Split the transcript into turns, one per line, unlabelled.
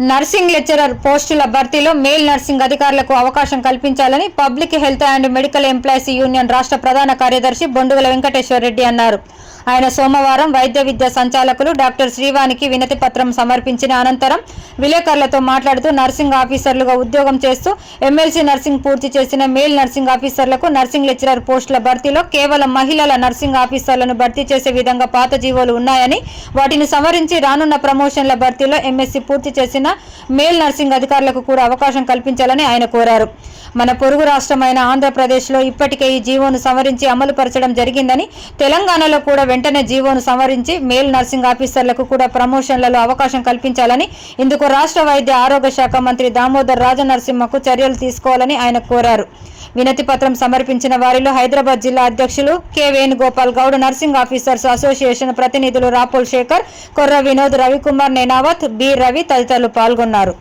Nursing lecturer పోస్టుల భర్తీలో male nursing అధికారులకు అవకాశం కల్పించాలని public health and medical employees union రాష్ట్ర ప్రధాన కార్యదర్శి బొండుగల వెంకటేశ్వర రెడ్డి అన్నారు. ఆయన సోమవారం వైద్య విద్య సంచాలకులు డాక్టర్ శ్రీవానికి వినతి పత్రం సమర్పించిన అనంతరం విలేకరులతో మాట్లాడుతూ నర్సింగ్ ఆఫీసర్లుగా ఉద్యోగం చేస్తూ ఎమ్మెల్సీ నర్సింగ్ పూర్తి చేసిన మేల్ నర్సింగ్ ఆఫీసర్లకు నర్సింగ్ లెక్చరర్ పోస్టుల భర్తీలో కేవలం మహిళల నర్సింగ్ ఆఫీసర్లను భర్తీ చేసే విధంగా పాత జీవోలు ఉన్నాయని వాటిని సవరించి రానున్న ప్రమోషన్ల భర్తీలో ఎంఎస్సీ పూర్తి చేసిన మేల్ నర్సింగ్ అధికారులకు కూడా అవకాశం కల్పించాలని ఆయన కోరారు. మన పొరుగు రాష్ట్రమైన ఆంధ్రప్రదేశ్లో ఇప్పటికే ఈ జీవోను సవరించి అమలు పరచడం జరిగిందని తెలంగాణలో కూడా వెంటనే జీవోను సవరించి మేల్ నర్సింగ్ ఆఫీసర్లకు కూడా ప్రమోషన్లలో అవకాశం కల్పించాలని ఇందుకు రాష్ట్ర వైద్య ఆరోగ్య శాఖ మంత్రి దామోదర్ రాజనరసింహకు చర్యలు తీసుకోవాలని ఆయన కోరారు. వినతి పత్రం సమర్పించిన వారిలో హైదరాబాద్ జిల్లా అధ్యక్షులు K Venugopal Goud nursing officers association ప్రతినిధులు రాపుల్ శేఖర్ కొర్ర వినోద్ రవికుమార్ నేనావత్ బి రవి తదితరులు పాల్గొన్నారు.